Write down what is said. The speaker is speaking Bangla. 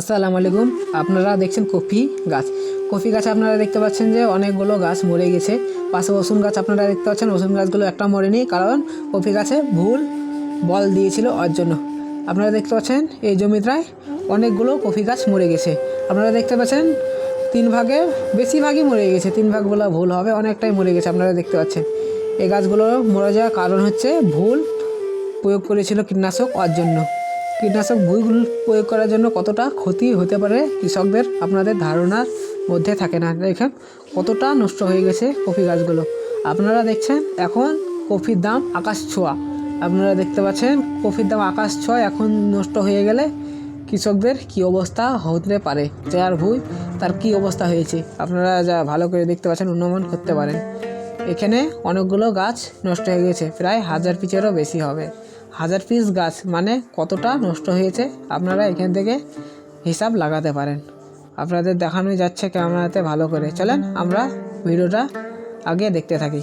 আসসালামু আলাইকুম। আপনারা দেখছেন কফি গাছ। কফি গাছে আপনারা দেখতে পাচ্ছেন যে অনেকগুলো গাছ মরে গেছে। পাশে রসুন গাছ আপনারা দেখতে পাচ্ছেন। রসুন গাছগুলো একটা মরেনি, কারণ কফি গাছে ভুল বল দিয়েছিল ওর জন্য। আপনারা দেখতে পাচ্ছেন এই জমিটায় অনেকগুলো কফি গাছ মরে গেছে। আপনারা দেখতে পাচ্ছেন তিন ভাগে, বেশিরভাগই মরে গেছে। তিন ভাগগুলো ভুল হবে, অনেকটাই মরে গেছে আপনারা দেখতে পাচ্ছেন। এই গাছগুলো মরে যাওয়ার কারণ হচ্ছে ভুল প্রয়োগ করেছিল কীটনাশক ওর জন্য। কীটনাশক ভুল প্রয়োগ করার জন্য কতটা ক্ষতি হতে পারে কৃষকদের? আপনাদের ধারণার মধ্যে থাকে না। দেখেন কতটা নষ্ট হয়ে গেছে কফি গাছগুলো। আপনারা দেখছেন এখন কফির দাম আকাশ ছোঁয়া। আপনারা দেখতে পাচ্ছেন কফির দাম আকাশ ছোঁয়া এখন নষ্ট হয়ে গেলে কৃষকদের কি অবস্থা হতে পারে? চেয়ার ভুই তার কি অবস্থা হয়েছে? আপনারা যা ভালো করে দেখতে পাচ্ছেন অনুমান করতে পারেন। এখানে অনেকগুলো গাছ নষ্ট হয়ে গেছে। প্রায় হাজার পিচেরও বেশি হবে। হাজার পিস গাছ মানে কতটা নষ্ট হয়েছে আপনারা এখান থেকে হিসাব লাগাতে পারেন। আপনাদের দেখানোই যাচ্ছে ক্যামেরাতে ভালো করে। চলেন আমরা ভিডিওটা আগে দেখতে থাকি।